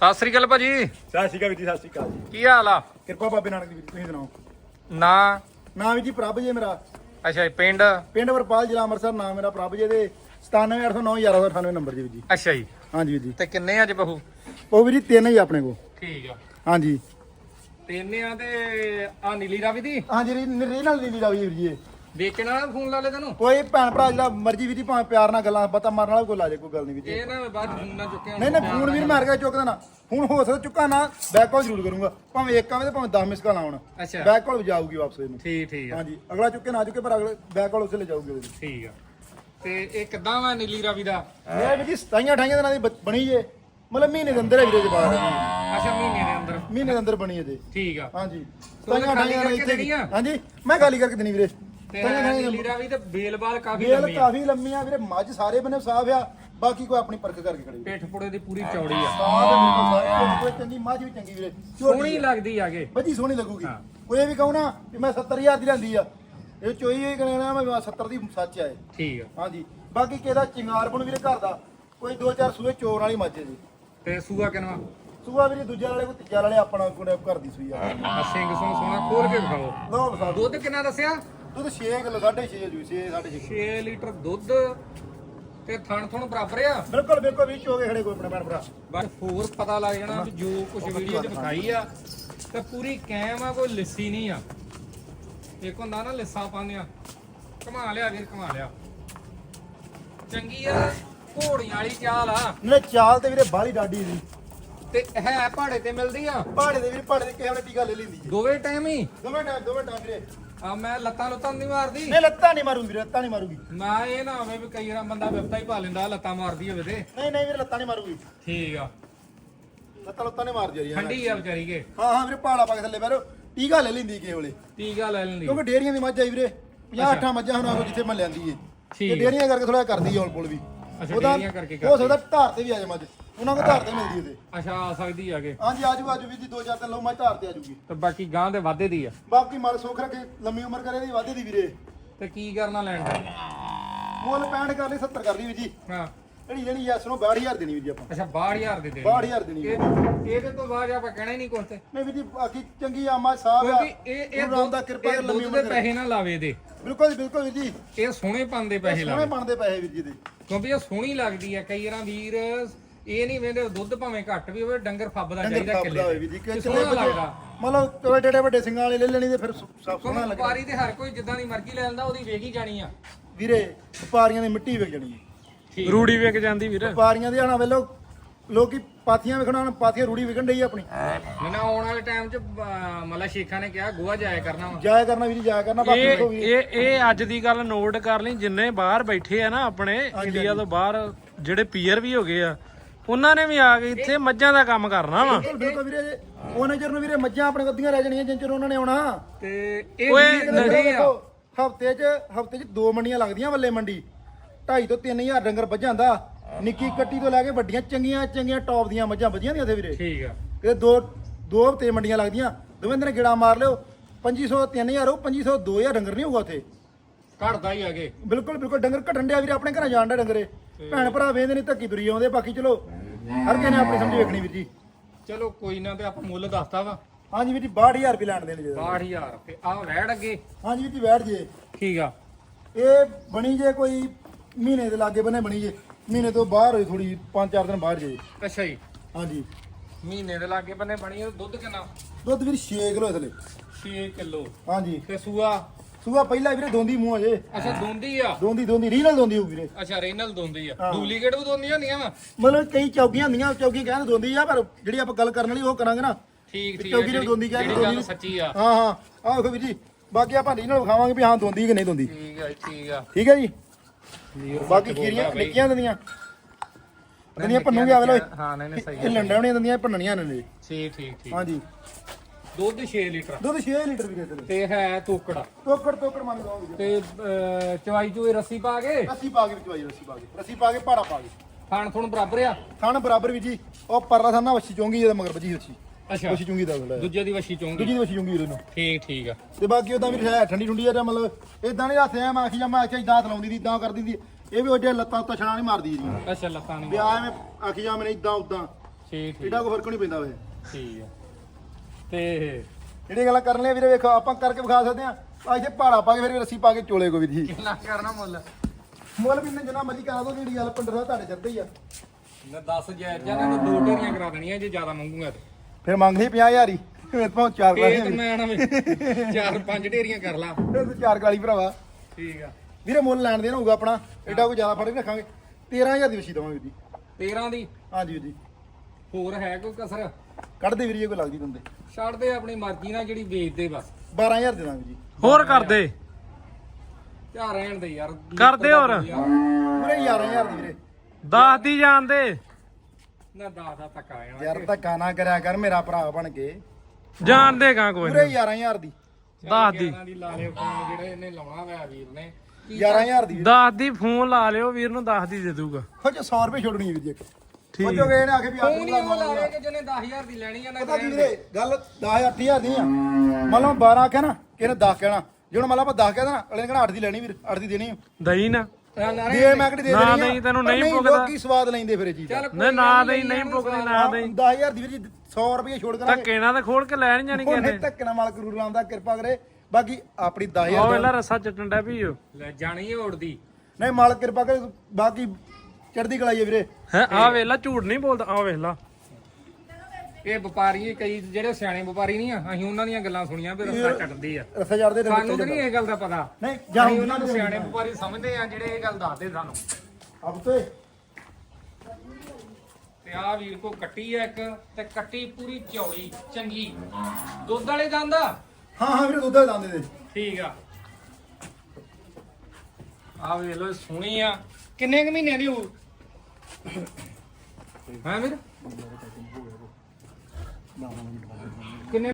ਸਤਿ ਸ੍ਰੀ ਅਕਾਲ ਭਾਜੀ। ਸਤਿ ਸ਼੍ਰੀ ਅਕਾਲ ਵੀਰ ਜੀ ਸਤਿ ਸ਼੍ਰੀ ਅਕਾਲ ਜੀ। ਕੀ ਹਾਲ ਆ? ਕਿਰਪਾ ਬਾਬੇ ਨਾਨਕ ਦੀ ਵੀਰ ਤੁਸੀਂ ਸੁਣਾਓ? ਨਾ। ਨਾਮ ਜੀ ਪ੍ਰਭ ਜੀ ਮੇਰਾ। ਅੱਛਾ ਜੀ, ਪਿੰਡ? ਪਿੰਡ ਵਰਪਾਲ ਜ਼ਿਲ੍ਹਾ ਅੰਮ੍ਰਿਤਸਰ ਨਾਮ ਮੇਰਾ ਪ੍ਰਭ ਜੀ ਦੇ 97809 ਨੰਬਰ ਜੀ ਵੀਰ ਜੀ। ਅੱਛਾ ਜੀ। ਹਾਂਜੀ ਵੀਰ ਜੀ। ਤੇ ਕਿੰਨੇ ਅੱਜ ਬਹੂ? ਉਹ ਵੀਰ ਜੀ ਤਿੰਨ ਹੀ ਆਪਣੇ ਕੋ ਠੀਕ ਆ। ਹਾਂਜੀ। ਤਿੰਨੇ ਆ ਤੇ ਆ ਨੀਲੀ ਰਾਵੀ ਦੀ? ਹਾਂਜੀ ਰੀ ਰੀ ਨਾਲ ਲੀਲੀ ਦਾ ਵੀਰ ਜੀ ਇਹ। ਵੇਚਣ ਵਾਲਾ ਫੋਨ ਲਾ ਲੈ ਤੈਨੂੰ। ਕੋਈ ਭੈਣ ਭਰਾ ਜਿਹੜਾ ਮਰਜ਼ੀ ਵੀਰ ਜੀ ਭਾਵੇਂ ਪਿਆਰ ਨਾਲ ਗੱਲਾਂ ਬਾਤਾਂ ਮਾਰਨ ਵਾਲਾ ਕੋਈ ਲਾ ਜੇ ਕੋਈ ਗੱਲ ਨਹੀਂ ਵੀਰ ਜੀ। ਇਹ ਨਾ ਬਾਅਦ ਫੋਨ ਨਾ ਚੁੱਕਿਆ ਨਹੀਂ ਨਹੀਂ ਫੋਨ ਵੀਰ ਮਾਰ ਕੇ ਚੁੱਕਦਾ ਨਾ ਹੁਣ ਹੋ ਸਕਦਾ ਚੁੱਕਾ ਨਾ ਬੈਕ ਕਾਲ ਜ਼ਰੂਰ ਕਰੂੰਗਾ। ਭਾਵੇਂ ਇੱਕ ਆਵੇ ਤੇ ਭਾਵੇਂ 10 ਮਿਸ ਕਾਲ ਆਉਣ। ਅੱਛਾ। ਬੈਕ ਕਾਲ ਜਾਊਗੀ ਵਾਪਸ ਇਹਨੂੰ। ਠੀਕ ਠੀਕ ਆ। ਹਾਂਜੀ ਅਗਲਾ ਚੁੱਕੇ ਨਾ ਚੁੱਕੇ ਪਰ ਅਗਲੇ ਬੈਕ ਕਾਲ ਉਸੇ ਲੈ ਜਾਊਗੀ ਉਹਦੇ ਠੀਕ ਆ। ਤੇ ਇਹ ਕਿੱਦਾਂ ਵਾ ਨੀਲੀ ਰਾਵੀ ਦਾ? ਇਹ ਵੀਰ ਜੀ 27 28 ਦਿਨਾਂ ਦੀ ਬ- ਬਣੀ ਜੇ। ਮਤਲਬ ਮਹੀਨੇ ਦੇ ਅੰਦਰ ਹੈ ਵੀਰੇ ਜੀ ਬਾਹਰ ਅੱਛਾ ਮਹੀਨੇ ਦੇ ਅੰਦਰ। ਮਹੀਨੇ ਦੇ ਅੰਦਰ ਬਣੀ ਜੀ ਠੀਕ ਆ। ਹਾਂਜੀ। ਤੂੰ ਉਹਨੇ 27 ਖਾਲੀ 28 ਕਰਕੇ ਇੱਥੇ? ਹਾਂਜੀ ਮੈਂ ਖਾਲੀ ਕਰਕੇ ਦੇਣੀ ਵੀਰੇ। ਤੇ 27 28 ਨੀਲੀ ਰਾਵੀ ਤੇ ਬੇਲਬਾਲ ਕਾਫੀ ਬੇਲ ਲੰਮੀ ਆ। ਕਾਫੀ ਲੰਮੀ ਆ ਵੀਰੇ ਮੱਝ ਸਾਰੇ ਬੰਨੇ ਸਾਫ਼ ਆ ਬਾਕੀ ਕੋਈ ਆਪਣੀ ਪਰਖ ਕਰਕੇ ਖੜੀ ਪਿੱਠ ਪੁੜੇ ਦੀ ਪੂਰੀ ਚੌੜੀ ਆ। ਸਾਫ਼ ਬਿਲਕੁਲ ਸਾਰੇ ਕੋਈ ਚੰਗੀ ਮੱਝ ਵੀ ਚੰਗੀ ਵੀਰੇ ਸੋਹਣੀ ਲੱਗਦੀ ਆਗੇ ਬੱਜੀ ਸੋਹਣੀ ਲੱਗੂਗੀ। ਹਾਂ। ਕੋਈ ਇਹ ਵੀ ਕਹੂ ਨਾ ਕਿ ਮੈਂ 70000 ਦੀ ਲੈਂਦੀ ਆ। ਇਹ ਚੋਈ ਇਹ ਕਹਿਣਾ ਮੈਂ 70 ਦੀ ਸੱਚ ਆ ਇਹ। ਠੀਕ ਆ। ਹਾਂਜੀ। ਬਾਕੀ ਕਿਹਦਾ ਚਿੰਗਾਰ ਬਣ ਵੀਰੇ ਘਰ ਦਾ ਕੋਈ ਦੋ ਚਾਰ ਸੂਏ ਚੋਰ ਵਾਲੀ ਮੱਝ ਹੈ ਜੀ। ਤੇ ਸੂਆ ਕਿਨਵਾ ਸੂਆ ਵੀਰੇ ਦੂਜੇ ਵਾਲੇ ਕੋਈ ਤੀਜੇ ਵਾਲੇ ਆਪਣਾ ਕੋਲੇ ਘਰ ਦੀ ਸੂਈ ਆ। ਸਿੰਘ ਸੋਹਣਾ ਸੋਹਣਾ ਖੋਲ ਕੇ ਵਿਖਾਓ ਲਓ ਬਸਾ ਦੁੱਧ ਕਿੰਨਾ ਦੱਸਿਆ? ਦੁੱਧ 6 ਕਿਲੋ 6.5 ਜੂ 6 6.5 6 ਲੀਟਰ ਦੁੱਧ ਤੇ ਥਣ ਥਣ ਬਰਾਬਰ ਆ? ਬਿਲਕੁਲ ਬਿਲਕੁਲ ਵੀ ਚੋਗੇ ਖੜੇ ਕੋਈ ਆਪਣੇ ਭੈਣ ਭਰਾ। ਬਸ ਹੋਰ ਪਤਾ ਲੱਗ ਜਾਣਾ ਵੀ ਜੋ ਕੁਝ ਵੀਡੀਓ 'ਚ ਵਿਖਾਈ ਆ ਤੇ ਪੂਰੀ ਕੈਮ ਆ ਕੋਈ ਲਿੱਸੀ ਨਹੀਂ ਆ। ਇੱਕ ਹੁੰਦਾ ਨਾ ਲਿੱਸਾ ਪਾਉਂਦੇ ਆ। ਘਮਾ ਲਿਆ ਵੀਰ ਘਮਾ ਲਿਆ। ਚੰਗੀ ਆ ਘੋੜੀਆਂ ਵਾਲੀ ਚਾਲ ਆ। ਨਾਲੇ ਚਾਲ ਤੇ ਵੀਰੇ ਬਾਹਲੀ ਡਾਡੀ ਦੀ ਤੇ ਹੈ ਪਹਾੜੇ ਤੇ ਮਿਲਦੀ ਆ। ਪਹਾੜੇ ਦੇ ਵੀਰੇ ਪਹਾੜੇ ਦੇ ਕਿਸੇ ਨੇ ਟੀਕਾ ਲੈ ਲੈਂਦੀ ਦੋਵੇਂ ਟਾਈਮ ਹੀ? ਦੋਵੇਂ ਟਾਈਮ ਦੋਵੇਂ ਟਾਈਮ ਵੀਰੇ। ਆ ਮੈਂ ਲੱਤਾਂ ਲੁੱਤਾਂ ਨਹੀਂ ਮਾਰਦੀ। ਨਹੀਂ ਲੱਤਾਂ ਨਹੀਂ ਮਾਰੂਗੀ ਵੀਰੇ ਲੱਤਾਂ ਨਹੀਂ ਮਾਰੂਗੀ। ਨਾ ਇਹ ਨਾ ਹੋਵੇ ਵੀ ਕਈ ਵਾਰ ਬੰਦਾ ਵਿਪਤਾ ਹੀ ਪਾ ਲੈਂਦਾ ਲੱਤਾਂ ਮਾਰਦੀ ਹੋਵੇ ਤੇ। ਨਹੀਂ ਨਹੀਂ ਵੀਰੇ ਲੱਤਾਂ ਨਹੀਂ ਮਾਰੂਗੀ। ਠੀਕ ਆ। ਲੱਤਾਂ ਲੱਤਾਂ ਨਹੀਂ ਮਾਰਦੀ ਯਾਰ ਠੰਡੀ ਆ ਵਿਚਾਰੀ ਕੇ। ਹਾਂ ਹਾਂ ਵੀਰੇ ਪਹਾੜਾ ਪਾ ਕੇ ਥੱਲੇ ਬੈਰੋ ਟੀਕਾ ਲੈ ਲੈਂਦੀ ਕਿਸੇ ਵੇਲੇ। ਟੀਕਾ ਲੈ ਲੈਂਦੀ। ਕਿਉਂਕਿ ਡੇਰੀਆਂ ਦੀ ਮੱਝ ਆਈ ਵੀਰੇ। 50 ਅੱਠਾਂ ਮੱਝਾਂ ਹੁਣ ਆਹੋ ਜਿੱਥੇ ਮੈਂ ਲੈਂਦੀ ਏ। ਠੀਕ। ਤੇ ਡੇਰੀਆਂ ਕਰਕੇ ਥੋੜਾ ਕਰਦੀ ਹੌਲ ਪੁਲ ਵੀ। ਉਹਦਾ ਡੇਅਰੀਆਂ ਕਰਕੇ ਹੋ ਸਕਦਾ ਧਾਰ ਤੇ ਵੀ ਆ ਜਾ ਮੱਝ ਉਹਨਾਂ ਕੋਲ ਧਾਰ ਤੇ ਮਿਲਦੀ ਉਹਦੇ। ਅੱਛਾ ਆ ਸਕਦੀ ਆਗੇ ਹਾਂਜੀ ਆਜੂ ਆਜੂ ਵੀ ਜੀ ਦੋ ਚਾਰ ਦਿਨ ਲਓ ਮੱਝ ਧਾਰ ਤੇ ਆਜੂਗੀ ਤੇ ਬਾਕੀ ਗਾਂ ਦੇ ਵਾਧੇ ਦੀ ਆ। ਬਾਕੀ ਮਰ ਸੁੱਖ ਰੱਖੇ ਲੰਮੀ ਉਮਰ ਕਰੇ ਦੀ ਵਾਧੇ ਦੀ ਵੀਰੇ। ਤੇ ਕੀ ਕਰਨਾ ਲੈਣ ਦਾ? ਮੁੱਲ 65 ਕਰ ਲਈ 70 ਕਰ ਲਈ ਵੀਰ ਜੀ। ਹਾਂ। ਜਿਹੜੀ ਜਿਹੜੀ ਯੈਸ ਨੂੰ 62000 ਦੇਣੀ ਵੀਰ ਜੀ ਆਪਾਂ। ਅੱਛਾ 62000 ਦੇ ਦੇ 62000 ਦੇਣੀ ਵੀਰ। ਇਹ ਇਹਦੇ ਤੋਂ ਬਾਅਦ ਆਪਾਂ ਕਹਿਣਾ ਹੀ ਨਹੀਂ ਕੁਛ। ਤੇ ਨਹੀਂ ਵੀਰ ਜੀ ਬਾਕੀ ਚੰਗੀ ਆ ਮੱਝ ਸਾਫ਼ ਆ। ਕਿਉਂਕਿ ਇਹ ਇਹ ਗੁਰੂ ਰਾਮ ਦਾ ਕਿਰਪਾ ਇਹ ਕਰ ਲੰਮੀ ਦੁੱਧ ਉਮਰ ਦੇ ਕਰੇ। ਪੈਸੇ ਨਾ ਲਾਵੇ ਦੇ ਬਿਲਕੁਲ ਜੀ, ਬਿਲਕੁਲ ਵੀਰ ਜੀ। ਇਹ ਸੋਹਣੇ ਪਾਉਂਦੇ ਪੈਸੇ ਸੋਹਣੇ ਲਾਵੇ। ਬਣਦੇ ਪੈਸੇ ਵੀਰ ਜੀ ਦੇ। ਕਿਉਂਕਿ ਇਹ ਸੋਹਣੀ ਲੱਗਦੀ ਆ ਕਈ ਵਾਰਾਂ ਵੀਰ ਇਹ ਨਹੀਂ ਵੇਂਦੇ ਦੁੱਧ ਭਾਵੇਂ ਘੱਟ ਵੀ ਹੋਵੇ ਡੰਗਰ ਫੱਬਦਾ ਚਾਹੀਦਾ ਕਿੱਲੇ ਵੀਰ ਜੀ ਤੇ ਕਿ ਸੋਹਣਾ ਚੱਲੇ ਲੱਗਦਾ। ਮਤਲਬ ਕੋਈ ਟੇਡੇ ਵੱਡੇ ਸਿੰਘਾਂ ਵਾਲੇ ਲੈ ਲੈਣੀ ਤੇ ਫਿਰ ਸਭ ਸੋਹਣਾ ਲੱਗਦਾ ਵਪਾਰੀ ਤੇ ਹਰ ਕੋਈ ਜਿੱਦਾਂ ਦੀ ਮਰਜ਼ੀ ਲੈ ਲੈਂਦਾ ਉਹਦੀ ਵੇਖ ਹੀ ਜਾਣੀ ਆ। ਵੀਰੇ ਵਪਾਰੀਆਂ ਦੀ ਮਿੱਟੀ ਵਿਕ ਜਾਣੀ ਹੈ। ਰੂੜੀ ਵਿਕ ਜਾਂਦੀ ਵੀਰ। ਵਪਾਰੀਆਂ ਦੇ ਹਣਾ ਵੇਲੋ ਲੋਕੀ ਪਾਥੀਆਂ ਵਿਕਣਾ ਹੁਣ ਪਾਥੀਆਂ ਰੂੜੀ ਵਿਕਣ ਡਈ ਆਪਣੀ। ਮੈਨਾਂ ਆਉਣ ਵਾਲੇ ਟਾਈਮ 'ਚ ਅਹ, ਮੱਲਾ ਸ਼ੇਖਾਂ ਨੇ ਕਿਹਾ ਗੋਆ ਜਾਇਆ ਕਰਨਾ ਵਾ। ਜਾਇਆ ਕਰਨਾ ਵੀਰ ਜਾਇਆ ਕਰਨਾ ਬਾਕੀ ਇਹ ਦੇਖੋ ਵੀ ਇਹ ਇਹ ਅੱਜ ਦੀ ਗੱਲ ਨੋਟ ਕਰ ਲਈ ਜਿੰਨੇ ਬਾਹਰ ਬੈਠੇ ਆ ਨਾ ਆਪਣੇ ਇੰਡੀਆ ਤੋਂ ਬਾਹਰ ਜਿਹੜੇ ਪੀਅਰ ਵੀ ਹੋ ਗਏ ਆ ਉਹਨਾਂ ਨੇ ਵੀ ਆ ਕੇ ਇੱਥੇ ਮੱਝਾਂ ਦਾ ਕੰਮ ਕਰਨਾ ਵਾ। ਬਿਲਕੁਲ ਬਿਲਕੁਲ ਵੀਰੇ ਉਹਨਾਂ ਚਿਰ ਨੂੰ ਵੀਰੇ ਮੱਝਾਂ ਆਪਣੇ ਗੱਦੀਆਂ ਰਹਿ ਜਾਣੀਆਂ ਜਿੰਨ ਚਿਰ ਉਹਨਾਂ ਨੇ ਆਉਣਾ। ਤੇ ਇਹ ਓਏ, ਵੀਰ ਲੜੇ ਆ। ਹਫ਼ਤੇ 'ਚ ਹਫ਼ਤੇ 'ਚ ਦੋ ਮੰਡੀਆਂ ਲੱਗਦੀਆਂ ਵੱਲੇ ਮੰਡੀ। 2.5 ਤੋਂ 3000 ਡੰਗਰ ਵੱਜਾਂਦਾ ਨਿੱਕੀ ਕੱਟੀ ਤੋਂ ਲੈ ਕੇ ਵੱਡੀਆਂ ਚੰਗੀਆਂ ਚੰਗੀਆਂ ਟੌਪ ਦੀਆਂ ਮੱਝਾਂ ਵੱਜੀਆਂ ਦੀਆਂ ਉੱਥੇ ਵੀਰੇ। ਠੀਕ ਆ। ਇਹ ਦੋ ਦੋ ਹਫ਼ਤੇ ਮੰਡੀਆਂ ਲੱਗਦੀਆਂ। ਦੋਵੇਂ ਦਿਨ ਗੇੜਾ ਮਾਰ ਲਿਓ। 2500 3000 ਉਹ 2500 2000 ਡੰਗਰ ਨਹੀਂ ਹੋਊਗਾ ਉੱਥੇ। ਘਟਦਾ ਹੀ ਆਗੇ ਬਿਲਕੁਲ ਬਿਲਕੁਲ ਡੰਗਰ ਘਟਣ ਡਿਆ ਵੀਰੇ ਆਪਣੇ ਘਰਾਂ ਜਾਣ ਡਿਆ ਡੰਗਰੇ। ਭੈਣ ਭਰਾ ਵੇਂਦੇ ਨਹੀਂ ਧੱਕੀ ਤੁਰੀ ਆਉਂਦੇ ਬਾਕੀ ਚਲੋ। ਹਰ ਕਿਸੇ ਨੇ ਆਪਣੀ ਸਮਝ ਵੇਖਣੀ ਵੀਰ ਜੀ। ਚਲੋ ਕੋਈ ਨਾ ਤੇ ਆਪਾਂ ਮੁੱਲ ਦੱਸਤਾ ਵਾ। ਹਾਂਜੀ ਵੀਰ ਜੀ 62000 ਰੁਪਏ ਲੈਣ ਦੇਣੇ ਜੀ। 62000 ਤੇ ਆ ਵੈੜ ਅੱਗੇ। ਹਾਂਜੀ ਵੀਰ ਜੀ ਬੈਠ ਜੇ। ਠੀਕ ਆ। ਇਹ ਬਣੀ ਜੇ ਕੋਈ ਮਹੀਨੇ ਦੇ ਲਾਗੇ ਬੰਨੇ ਬਣੀ ਜੇ ਮਹੀਨੇ ਤੋਂ ਬਾਹਰ ਹੋਈ ਥੋੜੀ 5-4 ਦਿਨ ਬਾਹਰ ਜੇ। ਅੱਛਾ ਜੀ। ਹਾਂਜੀ। ਮਹੀਨੇ ਦੇ ਲਾਗੇ ਬੰਨੇ ਬਣੀ ਆ, ਦੁੱਧ ਕਿੰਨਾ? ਦੁੱਧ ਵੀਰ 6 ਕਿਲੋ ਥਲੇ। 6 ਕਿਲੋ। ਹਾਂਜੀ। ਤੇ ਸੂਆ? ਸੂਆ ਪਹਿਲਾਂ ਵੀਰੇ ਦੋਂਦੀ ਮੂੰਹ ਅਜੇ ਅੱਛਾ ਦੋਂਦੀ ਆ? ਦੋਂਦੀ ਦੋਂਦੀ ਰੀਨਲ ਦੋਂਦੀ ਹੋਊ ਵੀਰੇ। ਅੱਛਾ ਰੇਨਲ ਦੋਂਦੀ ਆ। ਹਾਂ। ਡੁਪਲੀਕੇਟ ਵੀ ਦੋਂਦੀਆਂ ਹੁੰਦੀਆਂ ਵਾ? ਮਤਲਬ ਕਈ ਚੌਕੀਆਂ ਹੁੰਦੀਆਂ ਚੌਕੀ ਕਹਿੰਦੇ ਦੋਂਦੀ ਆ ਪਰ ਜਿਹੜੀ ਆਪਾਂ ਗੱਲ ਕਰਨ ਵਾਲੀ ਉਹ ਕਰਾਂਗੇ ਨਾ। ਠੀਕ ਠੀਕ ਆ, ਚੌਕੀ ਦੋਂਦੀ ਕਹਿ ਜਿਹੜੀ ਕੇ ਗੱਲ ਦੋਂਦੀ ਸੱਚੀ ਆ। ਹਾਂ ਹਾਂ। ਆਹ ਵੇਖੋ ਵੀਰ ਜੀ ਬਾਕੀ ਆਪਾਂ ਰੀਨਲ ਵਿਖਾਵਾਂਗੇ ਵੀ ਹਾਂ ਦੋਂਦੀ ਕਿ ਨਹੀਂ ਦੋਂਦੀ। ਠੀਕ ਆ ਠੀਕ ਆ। ਠੀਕ ਹੈ ਜੀ? ਬਾਕੀ ਖੀਰੀਆਂ। ਨਿੱਕੀਆਂ ਦੰਦੀਆਂ। ਦੰਦੀਆਂ ਭੰਨੂਗੇ ਆਵੇ ਲੋ ਹਾਂ ਨਹੀਂ ਨਹੀਂ ਸਹੀ ਇਹ ਲੰਡਾਉਣੀਆਂ ਦੰਦੀਆਂ ਭੰਨਣੀਆਂ ਨੇ। ਠੀਕ ਠੀਕ ਠੀਕ। ਹਾਂਜੀ। ਦੁੱਧ 6 ਲੀਟਰ। ਦੁੱਧ 6 ਲੀਟਰ ਵੀਰੇ ਤੇ ਤੇ ਹੈ ਤੋਕੜਾ। ਟੋਕੜ ਟੋਕੜ ਮੰਨ ਲਓ ਤੇ ਚਵਾਈ ਚੋਈ ਰੱਸੀ ਪਾ ਕੇ? ਰੱਸੀ ਪਾ ਕੇ ਵਿੱਚ ਵਾਈ ਰੱਸੀ ਪਾ ਕੇ। ਰੱਸੀ ਪਾ ਕੇ ਪਾੜਾ ਪਾ ਕੇ। ਥਣ ਥੁਣ ਬਰਾਬਰ ਆ? ਥਣ ਬਰਾਬਰ ਵੀ ਜੀ। ਉਹ ਪਰਲਾ ਥਾਨਾ ਵੱਛੀ ਚੋਂਗੀ ਇਹਦੇ ਮਗਰ ਵੱਜੀ ਵੱਛੀ। ਅੱਛਾ। ਵੱਛੀ ਚੋਂਗੀ ਦਾ ਹੈ। ਦੂਜੇ ਦੀ ਵਸ਼ੀ ਚੋਂਗੀ। ਦੂਜੀ ਦੀ ਵੱਛੀ ਚੋਂਗੀ ਇਹਦੇ ਨੂੰ ਠੀਕ ਠੀਕ ਆ। ਤੇ ਬਾਕੀ ਉਦਾਂ ਵੀ ਹੈ ਠੰਡੀ ਠੁੰਡੀ ਆ ਜਾਂ ਮਤਲਬ ਇਦਾਂ ਨਹੀਂ ਹੱਥ ਐ ਮੈਂ ਆਖੀ ਜਾਂ ਮੈਂ ਆਖਿਆ ਦਾਤ ਲਾਉਂਦੀ ਦੀ ਇਦਾਂ ਕਰਦੀ ਦੀ ਇਹ ਵੀ ਉਹਦੇ ਲੱਤਾਂ ਉੱਤਾਂ ਛਣਾ ਨਹੀਂ ਮਾਰਦੀ ਜੀ। ਅੱਛਾ ਲੱਤਾਂ ਨਹੀਂ ਆ ਐਵੇਂ ਆਖੀ ਜਾਂ ਮੈਨੇ ਇਦਾਂ ਉਦਾਂ ਠੀਕ ਠੀਕ। ਇਹਦਾ ਕੋਈ ਫ਼ਰਕ ਨਹੀਂ ਪੈਂਦਾ ਵੇ। ਠੀਕ ਆ। ਤੇ ਜਿਹੜੀਆਂ ਗੱਲਾਂ ਕਰਨ ਲਿਆ ਵੀਰੇ ਵੇਖੋ ਆਪਾਂ ਕਰਕੇ ਵਿਖਾ ਸਕਦੇ ਆ। ਆ ਇੱਥੇ ਪਹਾੜਾ ਪਾ ਕੇ ਫਿਰ ਰੱਸੀ ਪਾ ਕੇ ਚੋਲੇ ਕੋ ਵੀ ਜੀ ਕਿੰਨਾ ਕਰਨਾ ਮੁੱਲ? ਮੁੱਲ ਵੀ ਜਿੰਨਾ ਮਰਜ਼ੀ ਕਰਾ ਦੋ ਜਿਹੜੀ ਗੱਲ ਪੰਡਰ ਤੁਹਾਡੇ ਚੜਦੇ ਹੀ ਆ। ਨਾ 10 ਜਾਇਜ਼ ਜਾਂ ਨਾ ਦੋ ਢੇਰੀਆਂ ਕਰਾ ਦੇਣੀਆਂ ਜੇ ਜ਼ਿਆਦਾ ਮੰਗੂਗਾ ਤੇ। ਫਿਰ ਮੰਗਦੇ 50000 ਹੀ। ਮੇਰੇ ਤੋਂ ਚਾਰ ਇਹ ਤਾਂ ਮੈਂ ਨਾ ਚਾਰ ਪੰਜ ਢੇਰੀਆਂ ਕਰ ਲਾ। ਫਿਰ ਤੂੰ ਚਾਰ ਕਰਾਲੀ ਭਰਾਵਾ। ਠੀਕ ਆ। ਵੀਰੇ ਮੁੱਲ ਲੈਣ ਦੇਣਾ ਹੋਊਗਾ ਆਪਣਾ। ਐਡਾ ਕੋਈ ਜ਼ਿਆਦਾ ਫੜ ਨਹੀਂ ਰੱਖਾਂਗੇ। 13000 ਦੀ ਵਸੀ ਦਵਾਂਗੇ ਜੀ। 13 ਦੀ? ਹਾਂਜੀ ਵੀਰ ਜੀ। ਹੋਰ ਹੈ ਕੋਈ ਕਸਰ? ਕੱਢਦੇ ਵੀਰੇ ਕੋਈ ਲੱਗਦੀ ਦਿੰਦੇ ਛੱਡ ਦੇ ਆਪਣੀ ਮਰਜ਼ੀ ਨਾਲ ਜਿਹੜੀ ਵੇਚਦੇ ਬਸ। 12000 ਦੇ ਦਾਂਗੇ ਜੀ। ਹੋਰ ਕਰਦੇ ਚਾ ਰਹਿਣ ਦੇ ਯਾਰ। ਕਰਦੇ ਹੋਰ। ਵੀਰੇ 11000 ਦੀ ਵੀਰੇ। ਦੱਸ ਦੀ ਜਾਣਦੇ ਨਾ ਦਾ ਦਾ ਤੱਕ ਆ ਜਾਣਾ। ਯਾਰ ਧੱਕਾ ਨਾ ਕਰਿਆ ਕਰ ਮੇਰਾ ਭਰਾ ਬਣ ਕੇ। ਜਾਣਦੇ ਕਾਂ ਕੋਈ ਪੂਰੇ ਨੀ। 11000 ਦੀ। ਦੱਸ ਦੀ। ਦੀ ਲਾ ਲਿਓ ਫੋਨ ਜਿਹੜੇ ਇਹਨੇ ਲਾਉਣਾ ਹੋਇਆ ਵੀਰ ਨੇ। 11000 ਦੀ। ਦੱਸ ਦੀ ਫੋਨ ਲਾ ਲਿਓ ਵੀਰ ਨੂੰ ਦੱਸ ਦੀ ਦੇ ਦੂਗਾ ਖੋਜ 100 ਰੁਪਏ ਛੋੜਨੀ ਹੈ ਵੀਰ ਜੀ ਠੀਕ। ਖੋਜੋ ਗਏ ਨੇ ਆ ਕੇ ਵੀ ਫੋਨ ਅੱਠ ਹੀ ਉਹ ਲਾਵੇ ਕਿ ਜਿਹਨੇ 10000 ਦੀ ਲੈਣੀ ਆ ਨਾ ਪਤਾ ਕੀ ਵੀਰੇ ਗੱਲ 10 8000 ਦੀ ਆ। ਮੰਨ ਲਓ 12 ਆਖਿਆ ਨਾ ਕਿਹਨੇ 10 ਕਹਿਣਾ। ਜੇ ਹੁਣ ਮੰਨ ਲਾ ਆਪਾਂ 10 ਕਹਿ ਦੇਣਾ ਅਗਲੇ ਨੇ ਕਹਿਣਾ 8 ਦੀ ਲੈਣੀ ਵੀਰ 8 ਦੀ ਦੇਣੀ। ਦਈ ਨਾ। ਦੇ ਮੈਂ ਕਿਹੜੀ ਦੇ ਨਾ। ਨਹੀਂ, ਤੈਨੂੰ ਨਹੀਂ ਭੁਗਤਦਾ। ਲੋਕੀ ਸਵਾਦ ਲੈਂਦੇ ਫਿਰ ਇਹ ਚੀਜ਼ ਦਾ। ਨਹੀਂ ਨਾ ਦਈ ਨਹੀਂ ਪੁੱਗਦੀ ਨਾ ਦਈ 10000 ਦੀ ਵੀਰ ਜੀ 100 ਰੁਪਏ ਛੋੜ ਕਰਾਂਗੇ। ਧੱਕੇ ਨਾਲ ਤੇ ਖੋਲ ਕੇ ਲੈ ਨਹੀਂ ਜਾਣੀ ਉਹਨੇ ਕਿਨੇ ਧੱਕੇ ਨਾਲ ਮਾਲਕ ਰੂਰ ਲਾਉਂਦਾ ਕਿਰਪਾ ਕਰੇ। ਬਾਕੀ ਆਪਣੀ 10000 ਉਹ ਵੇਲਾ ਰੱਸਾ ਚੱਟਣ ਡੈ ਪਈਓ ਲੈ ਜਾਣੀ ਓੜਦੀ ਨਹੀਂ ਮਾਲਕ ਕਿਰਪਾ ਕਰੇ ਬਾਕੀ ਚੜਦੀ ਕਲਾਈ ਹੈ ਵੀਰੇ। ਹੈ ਆ ਵੇਲਾ ਝੂਠ ਨਹੀਂ ਬੋਲਦਾ ਆ ਵੇਲਾ ਇਹ ਵਪਾਰੀ ਕਈ ਜਿਹੜੇ ਸਿਆਣੇ ਵਪਾਰੀ ਨਹੀਂ ਆ ਅਸੀਂ ਉਹਨਾਂ ਦੀਆਂ ਗੱਲਾਂ ਸੁਣੀਆਂ ਵੀ ਰਸਤਾ ਕੱਟਦੇ ਆ। ਰਸਾ ਚੜਦੇ ਨੇ ਸਾਨੂੰ ਤਾਂ ਨਹੀਂ ਇਹ ਗੱਲ ਦਾ ਪਤਾ। ਨਹੀਂ ਜਾਂ ਅਸੀਂ ਉਹਨਾਂ ਨੂੰ ਸਿਆਣੇ ਵਪਾਰੀ ਸਮਝਦੇ ਆ ਜਿਹੜੇ ਇਹ ਗੱਲ ਦੱਸਦੇ ਸਾਨੂੰ। ਅਬ ਤੇ ਤੇ ਆ ਵੀਰ ਕੋ ਕੱਟੀ ਆ ਇੱਕ ਤੇ ਕੱਟੀ ਪੂਰੀ ਚੌੜੀ ਚੰਗੀ। ਦੁੱਧ ਵਾਲੇ ਜਾਂਦਾ ਹਾਂ ਹਾਂ ਵੀਰੇ ਦੁੱਧ ਦੰਦੇ ਦੇ। ਠੀਕ ਆ। ਆ ਵੇਖ ਲੋ ਸੋਹਣੀ ਆ। ਕਿੰਨੇ ਕੁ ਮਹੀਨਿਆਂ ਦੀ ਹੋਊ? ਹਾਂ ਵੀਰ? ਕਿੰਨੇ